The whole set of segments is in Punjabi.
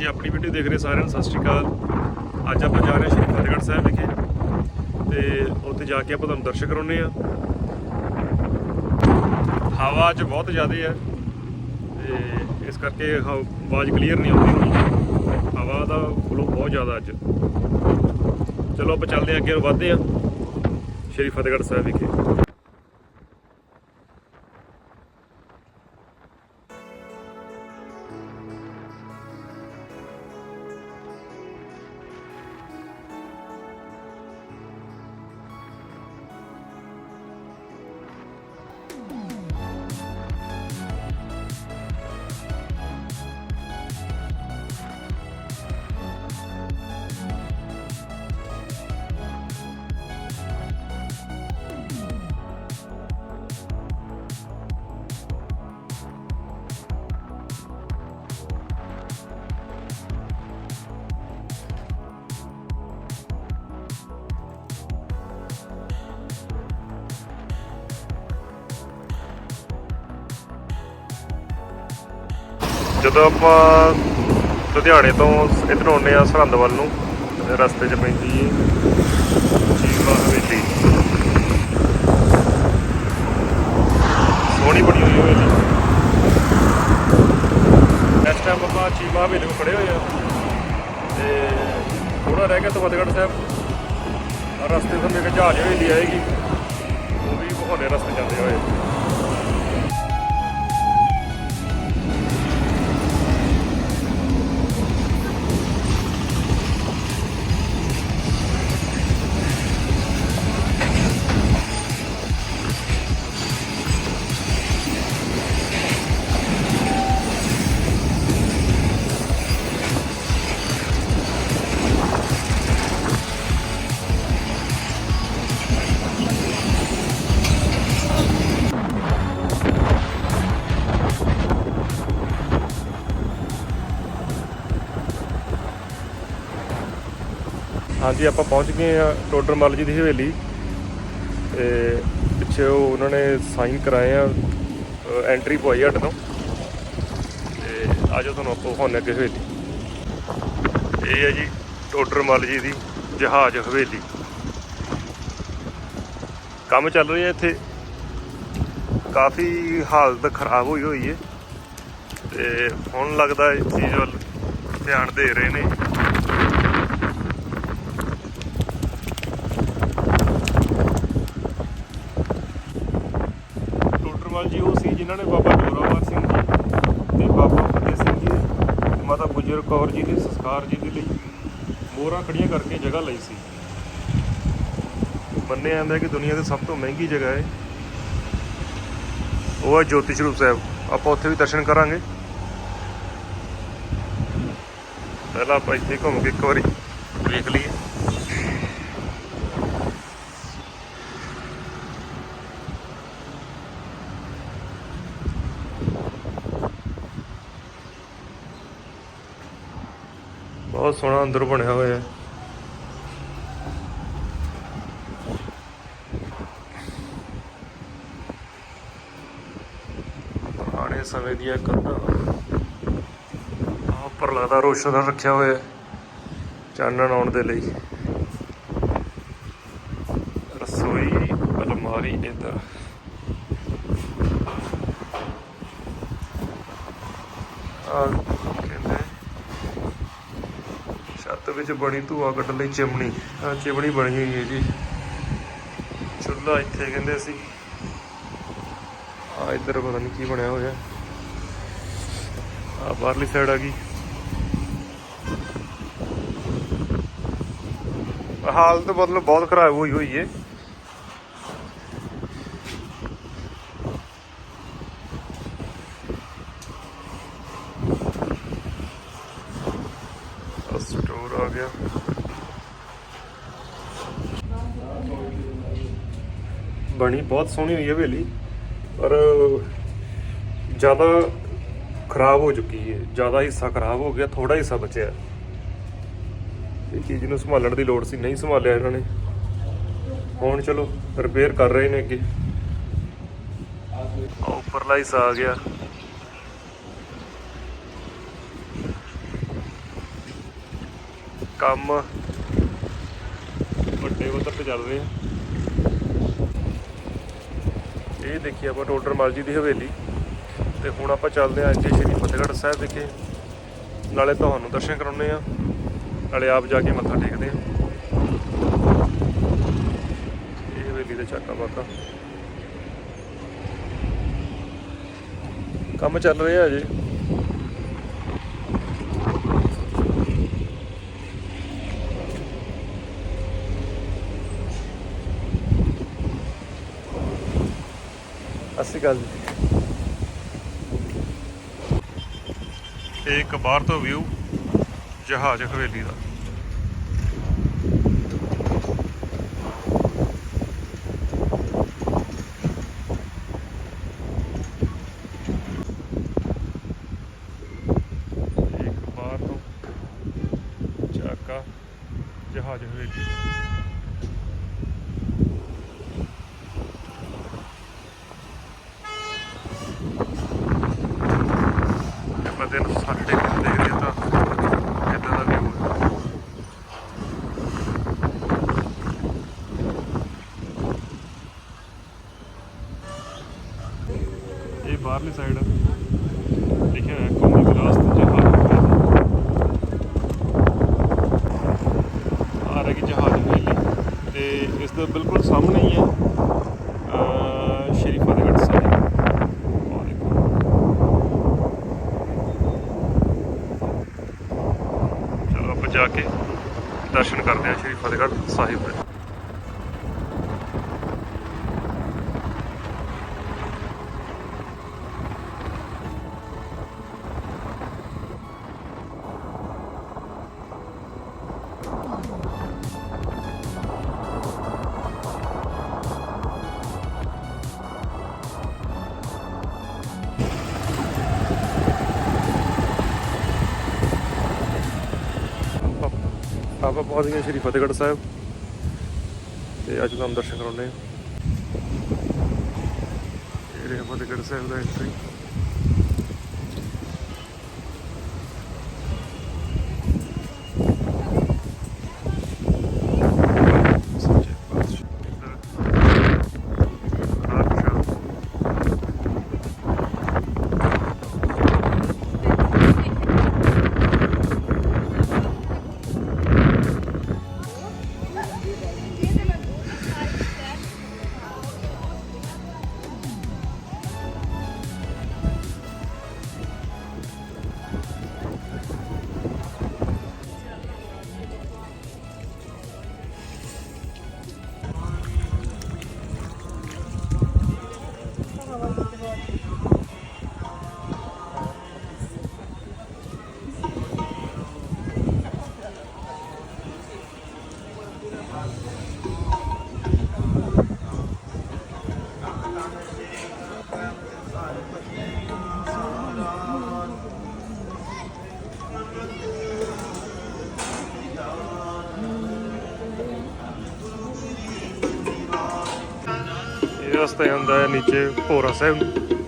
ਹਾਂਜੀ ਆਪਣੀ ਵੀਡੀਓ ਦੇਖ ਰਹੇ ਸਾਰਿਆਂ ਨੂੰ, ਸਤਿ ਸ਼੍ਰੀ ਅਕਾਲ। ਅੱਜ ਆਪਾਂ ਜਾ ਰਹੇ ਹਾਂ ਸ਼੍ਰੀ ਫਤਿਹਗੜ੍ਹ ਸਾਹਿਬ ਵਿਖੇ। ਤੇ ਉੱਥੇ ਜਾ ਕੇ ਆਪਾਂ ਤੁਹਾਨੂੰ ਦਰਸ਼ਨ ਕਰਾਉਣੇ ਆ ਹਵਾ ਅੱਜ ਬਹੁਤ ਜ਼ਿਆਦਾ ਹੈ ਤੇ ਇਸ ਕਰਕੇ ਹ- ਆਵਾਜ਼ ਕਲੀਅਰ ਨਹੀਂ ਆਉਂਦੀ ਹੋਣੀ। ਹਵਾ ਦਾ ਫਲੋ ਬਹੁਤ ਜ਼ਿਆਦਾ ਅੱਜ। ਚਲੋ ਆਪਾਂ ਚੱਲਦੇ ਹਾਂ ਅੱਗੇ ਨੂੰ ਵਧਦੇ ਹਾਂ। ਸ਼੍ਰੀ ਫਤਿਹਗੜ੍ਹ ਸਾਹਿਬ ਵਿਖੇ। ਜਦੋਂ ਆਪਾਂ ਲੁਧਿਆਣੇ ਤੋਂ ਇੱਧਰ ਆਉਂਦੇ ਆ ਸਰਹੰਦ ਵੱਲ ਨੂੰ ਰਸਤੇ 'ਚ ਪੈਂਦੀ ਏ ਚੀਮਾ ਹਵੇਲੀ ਸੋਹਣੀ ਬਣੀ ਹੋਈ ਹਵੇਲੀ ਇਸ ਟਾਈਮ ਆਪਾਂ ਚੀਮਾ ਹਵੇਲੀ ਨੂੰ ਖੜੇ ਹੋਏ ਆ ਤੇ ਥੋੜਾ ਰਹਿ ਗਿਆ ਤੋਂ ਫਤਿਹਗੜ੍ਹ ਸਾਹਿਬ ਰਸਤੇ ਤੋਂ ਇੱਕ ਜਹਾਜ਼ ਹਵੇਲੀ ਆਏਗੀ। ਉਹ ਵੀ ਬਹਾਨੇ ਰਸਤੇ ਜਾਂਦੇ ਹੋਏ। ਜੀ, ਆਪਾਂ ਪਹੁੰਚ ਗਏ ਆ ਟੋਡਰ ਮੱਲ ਜੀ ਦੀ ਹਵੇਲੀ। ਤੇ ਪਿੱਛੇ ਉਹ ਉਹਨਾਂ ਨੇ ਸਾਈਨ ਕਰਾਏ ਆ ਐਂਟਰੀ ਪਵਾਈ ਹੱਟ ਤੋਂ। ਤੇ ਆਜੋ ਤੁਹਾਨੂੰ ਆਪਾਂ ਹੁਣ ਅੱਗੇ ਹਵੇਲੀ। ਇਹ ਹੈ ਜੀ ਟੋਡਰ ਮੱਲ ਜੀ ਦੀ ਜਹਾਜ਼ ਹਵੇਲੀ। ਕੰਮ ਚੱਲ ਰਿਹਾ ਇੱਥੇ। ਕਾਫੀ ਹਾਲਤ ਖਰਾਬ ਹੋਈ ਹੋਈ ਹੈ। ਤੇ ਹੁਣ ਲੱਗਦਾ ਇਸ ਚੀਜ਼ ਵੱਲ ਧਿਆਨ ਦੇ ਰਹੇ ਨੇ ਟੋਡਰਮਲ ਇਹਨਾਂ ਨੇ ਬਾਬਾ ਜੋਰਾਵਰ ਸਿੰਘ ਜੀ ਤੇ ਬਾਬਾ ਫਤਿਹ ਸਿੰਘ ਜੀ ਤੇ ਮਾਤਾ ਗੁਜਰ ਕੌਰ ਜੀ ਦੇ, ਸੰਸਕਾਰ ਜੀ ਦੇ ਲਈ ਮੋਹਰਾਂ ਖੜੀਆਂ ਕਰਕੇ ਜਗ੍ਹਾ ਲਈ ਸੀ। ਮੰਨਿਆ ਜਾਂਦਾ ਕਿ ਦੁਨੀਆ ਦੀ ਸਭ ਤੋਂ ਮਹਿੰਗੀ ਜਗ੍ਹਾ ਹੈ। ਉਹ ਹੈ ਜੋਤੀ ਸਰੂਪ ਸਾਹਿਬ। ਆਪਾਂ ਉੱਥੇ ਵੀ ਦਰਸ਼ਨ ਕਰਾਂਗੇ। ਪਹਿਲਾਂ ਆਪਾਂ ਇੱਥੇ ਘੁੰਮ ਕੇ ਇੱਕ ਵਾਰੀ ਦੇਖ ਲਈਏ। ਬਹੁਤ ਸੋਹਣਾ ਅੰਦਰ ਬਣਿਆ ਹੋਇਆ ਹੈ। ਪੁਰਾਣੇ ਸਮੇਂ ਦੀਆਂ ਕੰਧਾਂ ਆਹ ਉੱਪਰ ਲੱਗਦਾ ਰੋਸ਼ਨ ਰੱਖਿਆ ਹੋਇਆ ਹੈ, ਚਾਨਣ ਆਉਣ ਦੇ ਲਈ। ਰਸੋਈ, ਅਲਮਾਰੀ ਇੱਧਰ ਆ ਕਹਿੰਦੇ ਵਿੱਚ ਬਣੀ ਧੂਆ ਕੱਢਣ ਲਈ ਚਿਮਣੀ ਆ ਚਿਮਣੀ ਬਣੀ ਹੋਈ ਹੈ ਜੀ। ਚੁੱਲ੍ਹਾ ਇੱਥੇ ਕਹਿੰਦੇ ਸੀ। ਆ ਇੱਧਰ ਪਤਾ ਨਹੀਂ ਕੀ ਬਣਿਆ ਹੋਇਆ। ਆ ਬਾਹਰਲੀ ਸਾਈਡ ਆ ਗਈ। ਹਾਲਤ ਮਤਲਬ ਬਹੁਤ ਖਰਾਬ ਹੋਈ ਹੋਈ ਹੈ। ਆ ਗਿਆ ਬਣੀ ਬਹੁਤ ਸੋਹਣੀ ਹੋਈ ਹੈ ਹਵੇਲੀ, ਪਰ ਜ਼ਿਆਦਾ ਖਰਾਬ ਹੋ ਚੁੱਕੀ ਹੈ। ਜ਼ਿਆਦਾ ਹਿੱਸਾ ਖਰਾਬ ਹੋ ਗਿਆ ਥੋੜਾ ਹਿੱਸਾ ਬਚਿਆ। ਇਹ ਚੀਜ਼ ਨੂੰ ਸੰਭਾਲਣ ਦੀ ਲੋੜ ਸੀ, ਨਹੀਂ ਸੰਭਾਲਿਆ ਇਹਨਾਂ ਨੇ। ਹੁਣ ਚਲੋ ਰਿਪੇਅਰ ਕਰ ਰਹੇ ਨੇ ਅੱਗੇ। ਉੱਪਰਲਾ ਹਿੱਸਾ ਆ ਗਿਆ। ਕੰਮ ਵੱਡੇ ਪੱਧਰ ਤੇ ਚੱਲ ਰਹੇ ਆ। ਇਹ ਦੇਖੀ ਆਪਾਂ ਟੋਡਰ ਮਲ ਜੀ ਦੀ ਹਵੇਲੀ ਤੇ ਹੁਣ ਆਪਾਂ ਚੱਲਦੇ ਹਾਂ ਅੱਜ ਸ਼੍ਰੀ ਫਤਿਹਗੜ੍ਹ ਸਾਹਿਬ ਵਿਖੇ। ਨਾਲੇ ਤੁਹਾਨੂੰ ਦਰਸ਼ਨ ਕਰਾਉਣੇ ਆ ਨਾਲੇ ਆਪ ਜਾ ਕੇ ਮੱਥਾ ਟੇਕਦੇ ਆ ਇਹ ਹਵੇਲੀ ਦਾ ਚੱਕਾ ਬਾਕਾ ਕੰਮ ਚੱਲ ਰਿਹਾ ਅਜੇ ਅਸੀਂ ਗੱਲ। ਇਹ ਇੱਕ ਬਾਹਰ ਤੋਂ ਵਿਊ ਜਹਾਜ਼ ਹਵੇਲੀ ਦਾ। ਇੱਕ ਬਾਹਰ ਤੋਂ ਚਾਕਾ ਜਹਾਜ਼ ਹਵੇਲੀ ਆਪਾਂ ਦਿਨ ਸਾਡੇ ਕੋਲ ਦੇਖਦੇ ਤਾਂ ਇਦਾਂ ਦਾ ਵਿਊ ਹੈ ਇਹ ਬਾਹਰਲੀ ਸਾਈਡ। ਲਿਖਿਆ ਹੋਇਆ ਕੌਮੀ ਵਿਰਾਸਤ ਜਹਾਜ਼ ਆ ਰਹੀ ਜਹਾਜ਼ ਹਵੇਲੀ ਤੇ ਇਸ ਦੇ ਬਿਲਕੁਲ ਸਾਹਮਣੇ ਹੀ ਹੈ ਸ਼੍ਰੀ ਫਤਿਹਗੜ੍ਹ ਸਾਹਿਬ। ਚਲੋ, ਆਪਾਂ ਜਾ ਕੇ ਦਰਸ਼ਨ ਕਰਦੇ ਹਾਂ ਸ਼੍ਰੀ ਫਤਿਹਗੜ੍ਹ ਸਾਹਿਬ ਆਪਾਂ ਆਪਾਂ ਪਹੁੰਚ ਗਏ ਸ਼੍ਰੀ ਫਤਿਹਗੜ੍ਹ ਸਾਹਿਬ। ਤੇ ਅੱਜ ਤੁਹਾਨੂੰ ਦਰਸ਼ਨ ਕਰਾਉਣੇ ਆ ਇਹ ਰਿਹਾ ਫਤਿਹਗੜ੍ਹ ਸਾਹਿਬ ਦਾ ਐਂਟਰੀ ਰਸਤਾ ਜਾਂਦਾ ਹੈ ਨੀਚੇ ਭੋਰਾ ਸਾਹਿਬ ਨੂੰ।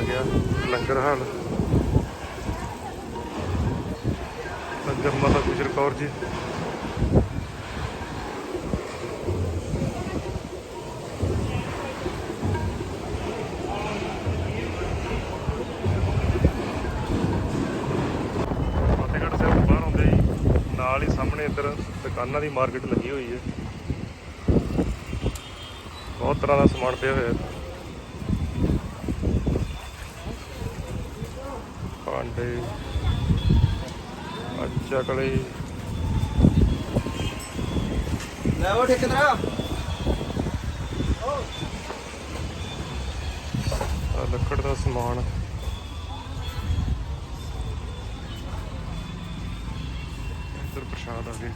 ਆ ਗਿਆ, ਲੰਗਰ ਹਾਲ। ਲੰਗਰ ਮਾਤਾ ਗੁਜਰ ਕੌਰ ਜੀ। ਫਤਿਹਗੜ੍ਹ ਸਾਹਿਬ ਬਾਹਰ ਆਉਂਦੇ ਜੀ, ਨਾਲ ਹੀ ਸਾਹਮਣੇ ਇੱਧਰ ਦੁਕਾਨਾਂ ਦੀ ਮਾਰਕੀਟ ਲੱਗੀ ਹੋਈ ਹੈ। ਬਹੁਤ ਤਰ੍ਹਾਂ ਦਾ ਸਮਾਨ ਪਿਆ ਹੋਇਆ। ਹੈ ਚੱਕਲੇ ਲੈ ਉਹ ਠੇਕੇਦਾਰਾ। ਆਹ ਲੱਕੜ ਦਾ ਸਮਾਨ। ਇੱਧਰ ਪ੍ਰਸ਼ਾਦ ਆ ਗਏ।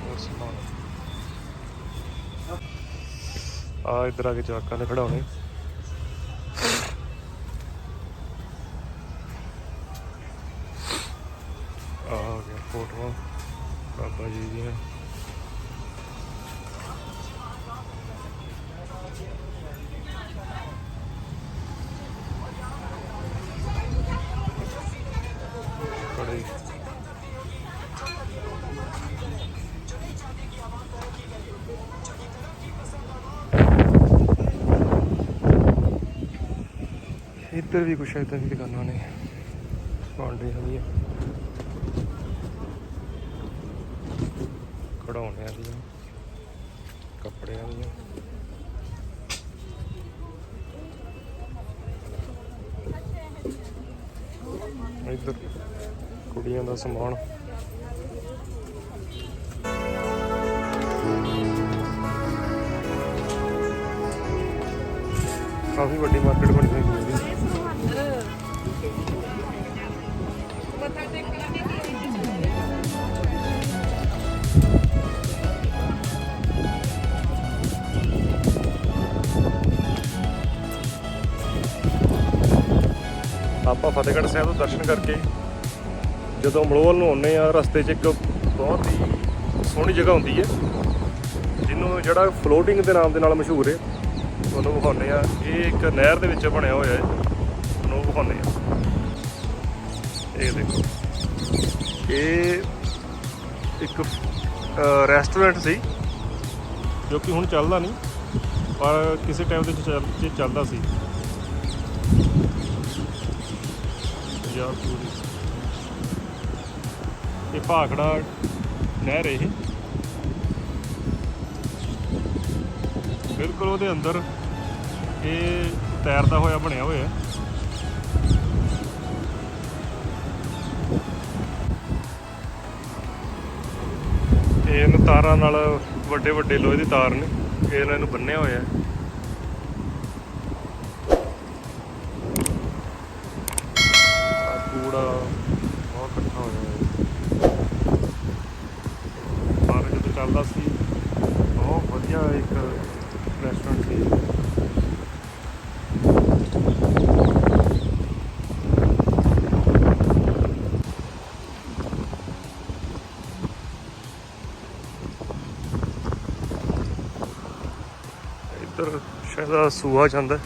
ਹੋਰ ਸਮਾਨ। ਆ ਇੱਧਰ ਆ ਕੇ ਜਵਾਕਾਂ ਦੇ ਖੜਾਉਣੇ ਇੱਧਰ ਵੀ ਕੁਛ ਇਦਾਂ ਦੀ ਦੁਕਾਨਾਂ ਨੇ। ਭਾਂਡੇ ਹੈਗੀਆਂ ਖੜਾਉਣਿਆਂ ਦੀਆਂ ਕੱਪੜਿਆਂ ਦੀਆਂ ਇੱਧਰ ਕੁੜੀਆਂ ਦਾ ਸਮਾਨ। ਕਾਫੀ ਵੱਡੀ ਮਾਰਕੀਟ ਬਣੀ। ਆਪਾਂ ਫਤਿਹਗੜ੍ਹ ਸਾਹਿਬ ਤੋਂ ਦਰਸ਼ਨ ਕਰਕੇ ਜਦੋਂ ਮਲੋਲ ਨੂੰ ਆਉਂਦੇ ਆ ਰਸਤੇ 'ਚ ਇੱਕ ਬਹੁਤ ਹੀ ਸੋਹਣੀ ਜਗ੍ਹਾ ਹੁੰਦੀ ਹੈ, ਜਿਹਨੂੰ ਜਿਹੜਾ ਫਲੋਟਿੰਗ ਦੇ ਨਾਮ ਦੇ ਨਾਲ ਮਸ਼ਹੂਰ ਹੈ ਤੁਹਾਨੂੰ ਵਿਖਾਉਂਦੇ ਆ ਇਹ ਇੱਕ ਨਹਿਰ ਦੇ ਵਿੱਚ ਬਣਿਆ ਹੋਇਆ ਹੈ, ਉਹਨੂੰ ਵਿਖਾਉਂਦੇ ਆ ਇਹ ਦੇਖੋ, ਇਹ ਇੱਕ ਰੈਸਟੋਰੈਂਟ ਸੀ, ਜੋ ਕਿ ਹੁਣ ਚੱਲਦਾ ਨਹੀਂ, ਪਰ ਕਿਸੇ ਟਾਈਮ ਦੇ ਵਿੱਚ 'ਚ ਚੱਲਦਾ ਸੀ। ਪੰਜਾਬ ਟੂਰਿਸਟ ਇਹ ਭਾਖੜਾ ਨਹਿਰ ਇਹ। ਬਿਲਕੁਲ ਉਹਦੇ ਅੰਦਰ ਇਹ ਤੈਰਦਾ ਹੋਇਆ ਬਣਿਆ ਹੋਇਆ ਹੈ। ਇਹਨੂੰ ਤਾਰਾਂ ਨਾਲ ਵੱਡੇ ਵੱਡੇ ਲੋਹੇ ਦੀ ਤਾਰ ਨੇ। ਇਹਨਾਂ ਨੂੰ ਬੰਨਿਆ ਹੋਇਆ ਹੈ ਬਹੁਤ ਇਕੱਠਾ ਹੋਇਆ ਹੈ। ਬਾਹਰ ਜਦੋਂ ਚੱਲਦਾ ਸੀ, ਬਹੁਤ ਵਧੀਆ ਇੱਕ ਰੈਸਟੋਰੈਂਟ ਸੀ। ਇੱਧਰ ਸ਼ਾਇਦ ਆਹ ਸੂਆ ਜਾਂਦਾ।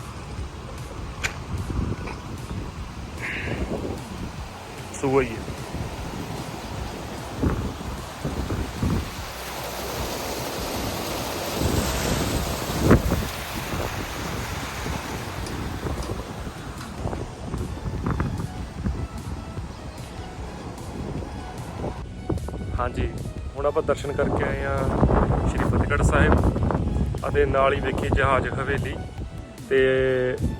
свої. ਹਾਂਜੀ, ਹੁਣ ਆਪਾਂ ਦਰਸ਼ਨ ਕਰਕੇ ਆਏ ਆ ਸ਼੍ਰੀ ਫਤਿਹਗੜ੍ਹ ਸਾਹਿਬ ਅਤੇ ਨਾਲ ਹੀ ਵੇਖੀ ਜਹਾਜ਼ ਹਵੇਲੀ ਤੇ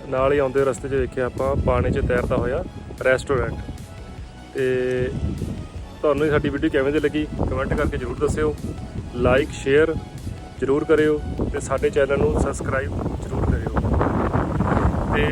ਨਾਲ ਹੀ ਆਉਂਦੇ ਰਸਤੇ 'ਚ ਵੇਖਿਆ ਆਪਾਂ, ਪਾਣੀ 'ਚ ਤੈਰਦਾ ਹੋਇਆ ਰੈਸਟੋਰੈਂਟ ਤੇ ਤੁਹਾਨੂੰ ਸਾਡੀ ਵੀਡੀਓ ਕਿਵੇਂ ਦੀ ਲੱਗੀ ਕਮੈਂਟ ਕਰਕੇ ਜਰੂਰ ਦੱਸਿਓ। ਲਾਈਕ ਸ਼ੇਅਰ ਜਰੂਰ ਕਰਿਓ ਤੇ ਸਾਡੇ ਚੈਨਲ ਨੂੰ ਸਬਸਕ੍ਰਾਈਬ ਜਰੂਰ ਕਰਿਓ। ਤੇ